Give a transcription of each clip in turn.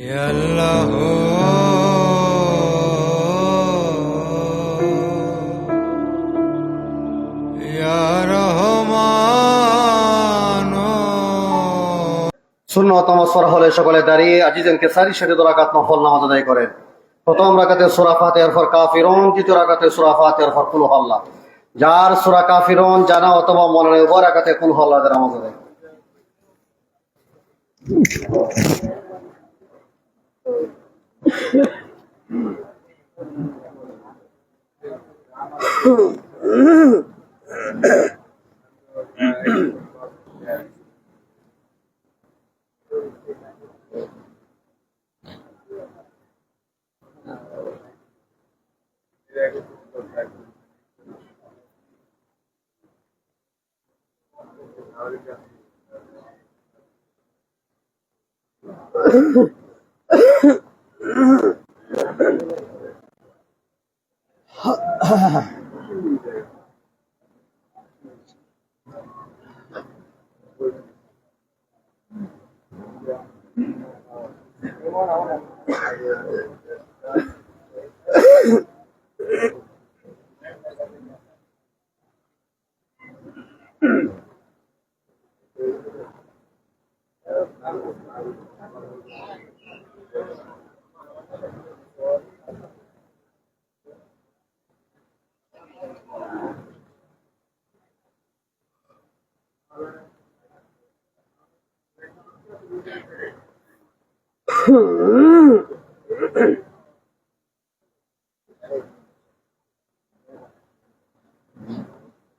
শূন্যতম তমস্বর হলে সকলে দাঁড়িয়ে আজিজেনকে সারি সেটি দোরাকাত নফল নামাজ আদায় করেন। প্রথম রাকাতে সুরা ফাতেহার ফর কাফিরন, দ্বিতীয় রাকাতে সুরা ফাতেহার ফর কুল হল্লা। যার সুরা কাফিরন জানা অথবা মনে নেই, উভয় রাকাতে কুল হল্লা নামাজ আদায় Ha ha ha ha. করেন।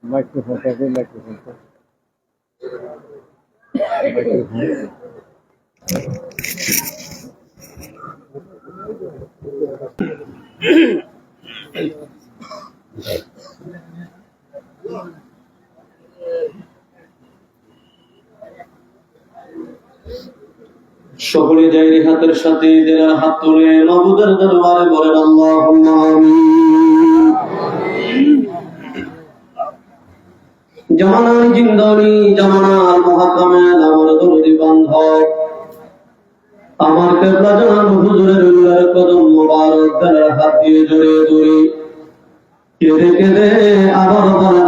মাইক্রোফোনটা দে মাইক্রোফোনটা সকলে যাই হাতের সাথে দিলের হাত তুলে নবুদের দরবারে বলেন, আল্লাহুম্মা জামানার জিন্দানি, জামানার আমার দরদি বান্ধব। আমার কেবলা জানান হুজুরের উল্লার কদম মোবারক হাত দিয়ে জড়িয়ে কেঁদে কেঁদে আবার বলেন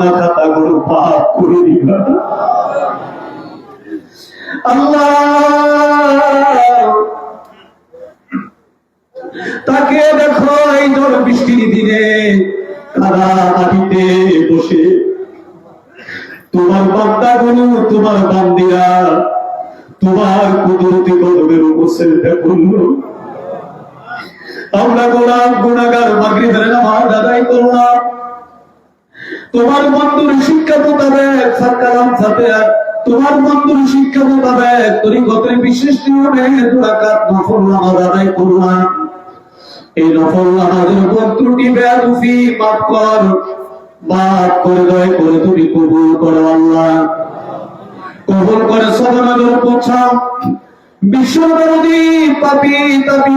গুণা পাপ করে দিবা তাকে দেখো এই ঝড় বৃষ্টির দিনে কাদা মাটিতে বসে? তোমার বান্দা গুলো তোমার বান্দিরা, তোমার কুদরতি কদমের উপর করল আমরা গোলাম, গুণাগার, মাগরিবের নামাজ আদায় করলাম। তোমার বন্ধুর শিক্ষা মোতাবেক সাকালাম সাথে তোমার বন্ধুর শিক্ষা মোতাবেক তরিকতের বিশেষ নিয়মে দুরাকাত নফল নামাজ আদায় এই নফল নামাজের উপর ত্রুটি, বেয়াদুফি মাফ কর। মাফ করে দয় করে তুমি কবুল করো আল্লাহ। কবুল করে সদনাদের পৌঁছাও বিশ্বনবী পাপি তাপি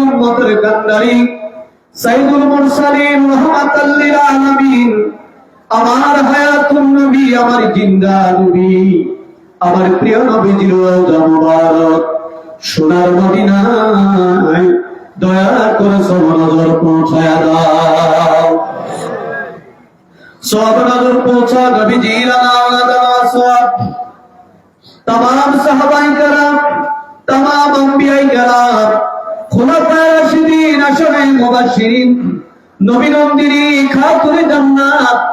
কান্ডারি সাইদুল মুরসালিন আমার হায়াতুন নবী, আমার জিন্দা নবী, আমার প্রিয় নবীজির রওজা মুবারক। সোনার মদিনায় দয়া করে সব নজর পৌঁছায় দাও। সব নজর পৌঁছা নবীজির সব। তমাম সাহাবাই کرام তাম আম্বিয়াই کرام খোলাফায়ে রাশিদিন, আসনে মুবাশশিরিন, নবীনন্দিনী নন্দিনী খাতুন জান্নাত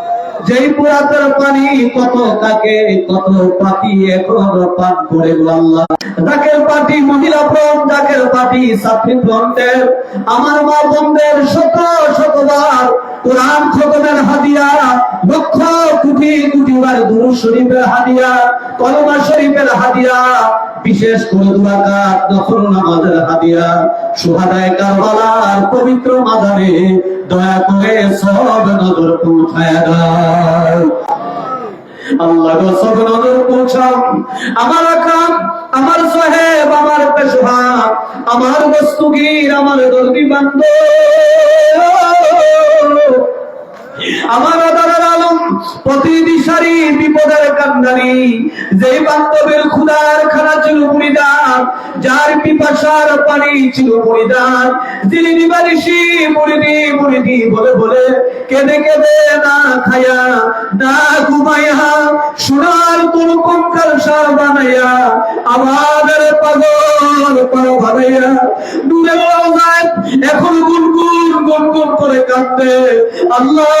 যেই পানি কত কত এখনও পান করে আল্লাহ। ডাকের পাটি মহিলা ডাকের পাটি ফ্রন্টের আমার মা শত শতবার কোরআন খতমের হাদিয়া, লক্ষ কোটি শরীফের হাদিয়া, কলমা শরীফের হাদিয়া, বিশেষ করে দুরাকাত, নফল নামাজের হাদিয়া। কারবালার পবিত্র মাজারে দয়া করে সব নজর পৌঁছায় দাও। আল্লাহ গো, সব নজর পৌঁছাও। আমার আকাম, আমার সাহেব, আমার পেশভা আমার বস্তুগীর, আমার দর্দি বান্ধব। আমার আলম প্রতিদিশারি বিপদের কান্দারি যে বান্ধবের ক্ষুদার খানা ছিল যার পিপাসার পানি ছিল যিনি বলে বলে কেঁদে কেঁদে না খায়া, না ঘুমাইয়া সোনার কোন কঙ্কাল সার বানাইয়া আমাদের পাগল পাড়া বানাইয়া দূরে এখন গুনগুন গুনগুন করে কাঁদতে। আল্লাহ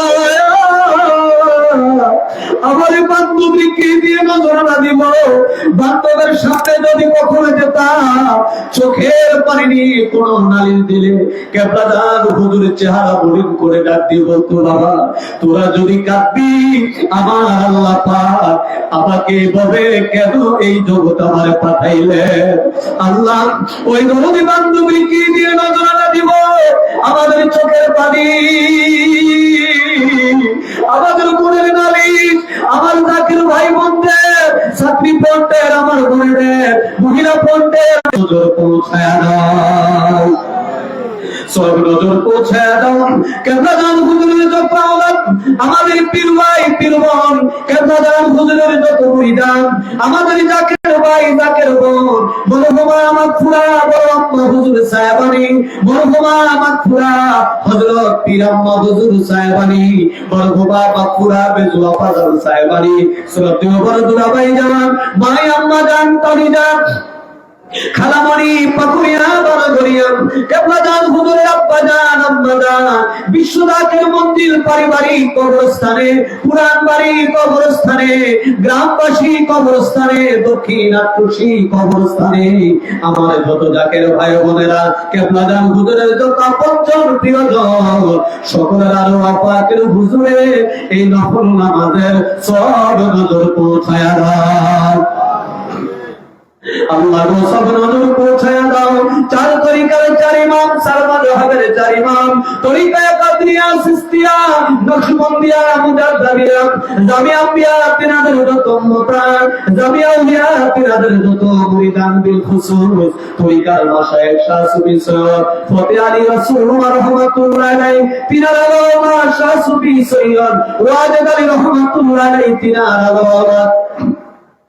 আমার বান্ধবীকে দিয়ে নজরানা দিব? বান্ধবের সাথে যদি কখনো যেতাম, চোখের পানি নিয়ে কোন নালিশ দিলে চেহারা করে ডাক বাবা, তোরা যদি কাঁদবি, আমার আল্লাহ পাক আমাকে কেন এই জগৎ আমার পাঠাইলে আল্লাহ, ওই নদী বান্ধবীকে দিয়ে নজরানা দিব? আমাদের চোখের পানি আমাদের বোনের নালিশ আমার জাকির ভাই বোনদের, ছাত্রী পন্টের আমার বোনেদের, মহিলা নজর পৌঁছায় সব নজর পৌঁছায় দাও। হুজুরের যত আওলাদ, আমাদের পীর ভাই, পীর বোন হুজুরের যত আমাদের ভাই বোন মরহুমা আমার ফুরা বড় আম্মা হুজুর সাহেবানি মরহুমা আমার ফুরা হযরত পীর আম্মা হুজুর সাহেবানি মরহুমা বাপুরা বেজুয়া ফাজাল সাহেবানি শ্রদ্ধেয় বড় দুলাভাই জান মাই জান পাকুড়িয়া বড় কেবলা হুজুরের আব্বা বিশ্বনাথের মন্দির পারিবারিক কবরস্থানে বাড়ি কবরস্থানে, গ্রামবাসী কবরস্থানে, দক্ষিণ কবরস্থানে। আমার যত জাকের ভাই বোনেরা, কেবলা জান হুজুরের যত পঞ্চম প্রিয়জন, সকলের আরও আপাকের হুজুরে, এই নফল নামাজের সব নজর পৌঁছায় আল্লাহ গো সব নজর পৌঁছায় দাও। চার তরিকার চার ইমাম, সালমান রহাবের চার ইমাম। তরিকা কাদরিয়া সিস্তিয়া, নকশবন্দিয়া আলাইহি। তিনার আলামা শাহ সুফি সৈয়দ ওয়াজেদ আলী রাহমাতুল্লাহ তিনার আলামা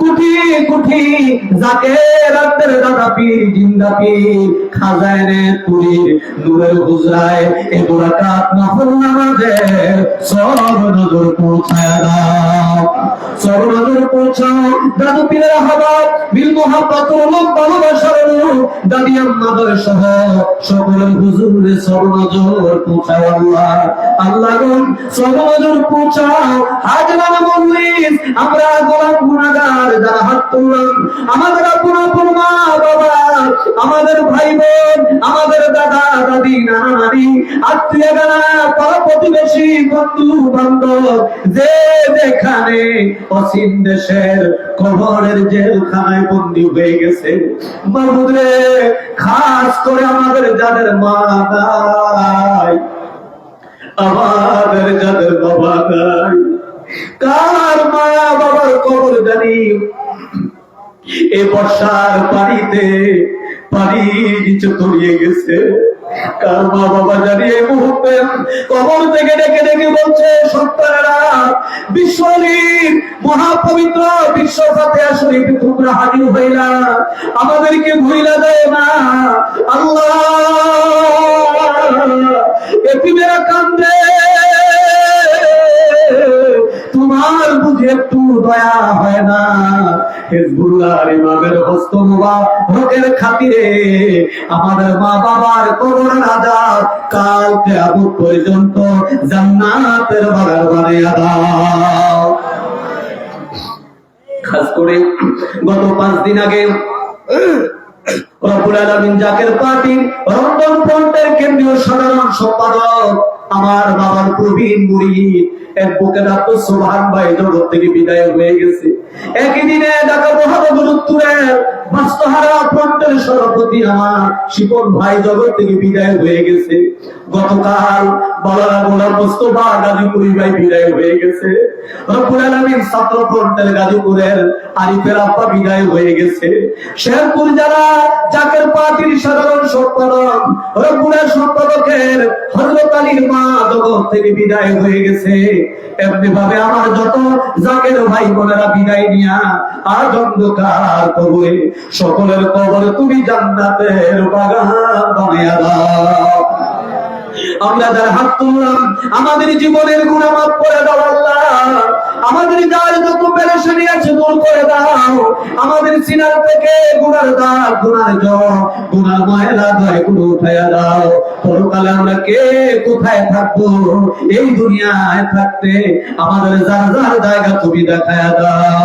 কোটি কোটি যাকে রাতের দাদা পীর জিন্দা পীর খাজানে পুরীর নূরের হুজরায় এ বরাকাত নফল নামাজে সব পৌঁছায় দাও। সব পৌঁছাও। দাদু পীরের হাবাব বিল মোহাব্বত লোক ভালোবাসার রূপ দাদি আম্মাদের সহ সকল হুজুরে সব নজর পৌঁছাও আল্লাহ আল্লাহ সব পৌঁছাও। মল্লিক আমরা গোলাম গুনাহগার যারা হাত তুললাম, আমাদের আপন আপন মা বাবা, আমাদের ভাই বোন, আমাদের দাদা, দাদি, নানা, নানি, আত্মীয় গানা পাড়া প্রতিবেশী, বন্ধু, বান্ধব, যে যেখানে অসীম দেশের কবরের জেলখানায় বন্দী হয়ে গেছে। মাহমুদরে, খাস করে আমাদের যাদের মা নাই, আমাদের যাদের বাবা নাই কার কবর জানি। এ বর্ষার পানিতে পানি নিচে গেছে। কার মা বাবা জানি এই মুহূর্তে কবর থেকে ডেকে ডেকে বলছে, সন্তানেরা বিশ্বলীর মহাপবিত্র বিশ্ব ফাতেহা শরীফ তোমরা হাজির হইলা। আমাদেরকে ভুইলা দেয় না। আল্লাহ এতিমেরা কান্দে একটু দয়া হয় না। ইমামের হস্ত মুবারকের খাতিরে মা বাবার কবর কাল কিয়ামত পর্যন্ত জান্নাতের বাগান খাস করে গত পাঁচ দিন আগে রব্বুল আলামিন জাকের পার্টি রন্ধন ফ্রন্টের কেন্দ্রীয় সাধারণ সম্পাদক আমার বাবার প্রবীণ মুড়ি, এক বুকে ডাক্তার সোভান ভাই জগৎ থেকে বিদায় হয়ে গেছে। একই দিনে ঢাকা বাস্তহারা সভাপতি আমার শিপন ভাই জগৎ থেকে বিদায় হয়ে গেছে। গতকাল বলারা গোলাম মোস্তফা গাজীপুরি ভাই বিদায় হয়ে গেছে। রব্বুল আলামিন ছাত্র গাজীপুরের আরিফের আব্বা বিদায় হয়ে গেছে। শেরপুর পার্টির সাধারণ সম্পাদক সম্পাদকের হযরত আলীর মা থেকে বিদায় হয়ে গেছে। এমনি ভাবে আমার যত জাকের ভাই বোনেরা বিদায় নিয়া আজ অন্ধকার সকলের কবর তুমি জান্নাতের বাগান দাও। আমরা যারা হাত তুললাম, আমাদের জীবনের গুণা করে দাও আল্লাহ। আমাদের যার যত পেরেশানি আছে দূর করে দাও। আমাদের সিনার থেকে গুণার দাগ গুণার জল গুণার ময়লা দয়গুলো উঠাইয়া দাও। পরকালে আমরা কে? কোথায় থাকব? এই দুনিয়ায় থাকতে আমাদের যার যার জায়গা তুমি দেখায়া দাও।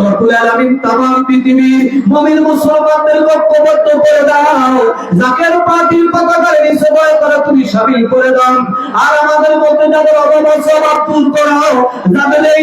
রব্বুল আলামিন তামাম পৃথিবী মুমিন মুসলমানদের ঐক্যবদ্ধ করে দাও। জাকের পার্টির পতাকার নিচে বয় করে তুমি সামিল করে দাও। আর আমাদের মধ্যে যাদের অভাব আছে, অভাব দূর করো যাদের এই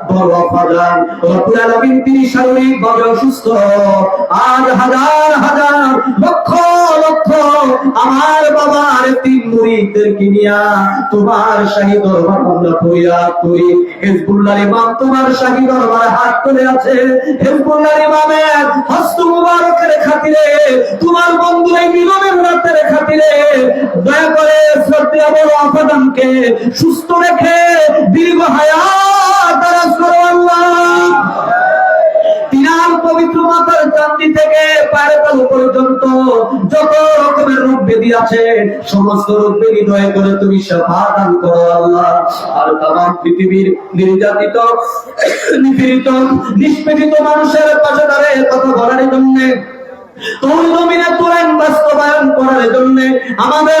বড় রব্বুল আলামিন তিনি অসুস্থ। আজ হাজার হাজার লক্ষ লক্ষ আমার বাবার তিন মুরিদদেরকে নিয়া তোমার শাহী দরবার আমরা ইমাম তোমার শাহী দরবার হাত তুলে আছে। হিজবুল্লাহ ইমামের হস্ত মুবারকের খাতিরে, তোমার বন্ধু এই মিলনের রাতের খাতিরে দয়া করে শ্রদ্ধা বড় আফাদামকে সুস্থ রেখে দীর্ঘ হায়াত করো আল্লাহ। তিনার পবিত্র মাতার চান্দি থেকে পায়ের পর্যন্ত যত রকমের রোগ ব্যাধি আছে, সমস্ত রোগ ব্যাধি দয়া করে তুমি সেবা দান করো আল্লাহ। আর তাম পৃথিবীর নির্যাতিত, নিপীড়িত, নিষ্পেষিত মানুষের পাশে দাঁড়িয়ে কথা বলার জন্য তোর জমিনে কোরআন বাস্তবায়ন করার জন্য আমাদের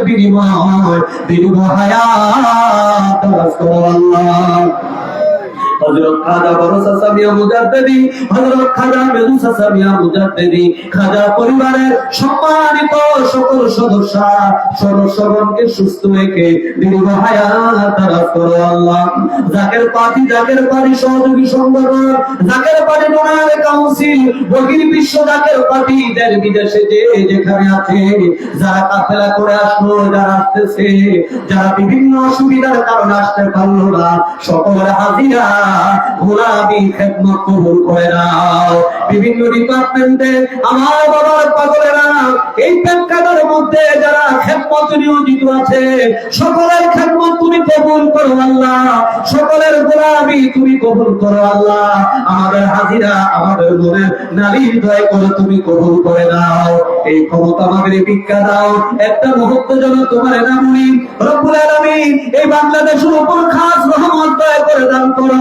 বিনিময় দীর্ঘ হায়াত আল্লাহ হযরত খাজা বরসা সামিয়া মুজাদ্দিদি, হযরত খাজা মেদুসা সামিয়া মুজাদ্দিদি, খাজা পরিবারের সম্মানিত সকল সদস্য সদস্যগণকে সুস্থ রেখে দীর্ঘ হায়াত দারাজ করো আল্লাহ। জাকের পার্টি জাকের পার্টি সহযোগী সংগঠন, জাকের পার্টি ডোনার কাউন্সিল, বহির বিশ্ব জাকের পার্টি দেশ বিদেশে যে যেখানে আছে, যারা কাফেলা করে আসলো, যারা আসতেছে, যারা বিভিন্ন অসুবিধার কারণে আসতে পারল না, সকলের হাজিরা গোলামি খেদমত কবুল করে নাও। বিভিন্ন ডিপার্টমেন্টে আমার বাবার পাগলেরা এই মধ্যে যারা খেদমত নিয়োজিত আছে, সকলের খেদমত তুমি কবুল করো আল্লাহ। সকলের গোলামি তুমি কবুল করো আল্লাহ। আমাদের হাজিরা, আমাদের নারীর দয় করে তুমি কবুল করে এই ক্ষমতা আমাদের ভিক্ষা দাও। একটা মুহূর্ত যেন তোমার নামুনি রব্বুল আলামিন এই বাংলাদেশের উপর খাস রহমত দয়া করে দান করো।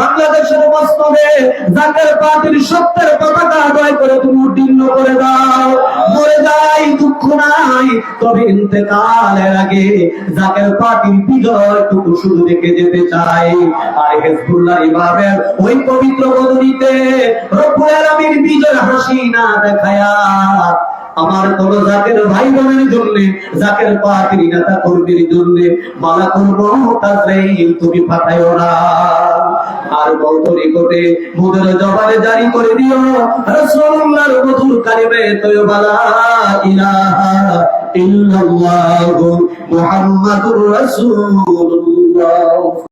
বাংলাদেশের মস্তবে জাকের পার্টির সত্যের পতাকা দয়া করে তুমি উদ্দীর্ণ করে দাও। মরে যাই, দুঃখ নাই, তবে ইন্তেকালের আগে জাকের পার্টির বিজয়টুকু শুধু দেখে যেতে চাই। আর হেজবুল্লাহ ইমামের ওই পবিত্র বদনীতে রব্বুল আলামিন বিজয় হাসি না দেখায়া আমার কোন জাকের ভাই বোনের জন্য, জাকের পাখির নেতা কর্মীর জন্য। মালা করব তুমি পাঠাইও না। আর বৌদ্ধ নিকটে মুদের জারি করে দিও। রাসূলুল্লাহর মধুর কালিমে তয়বা, লা ইলাহা ইল্লাল্লাহু মুহাম্মাদুর রাসূলুল্লাহ।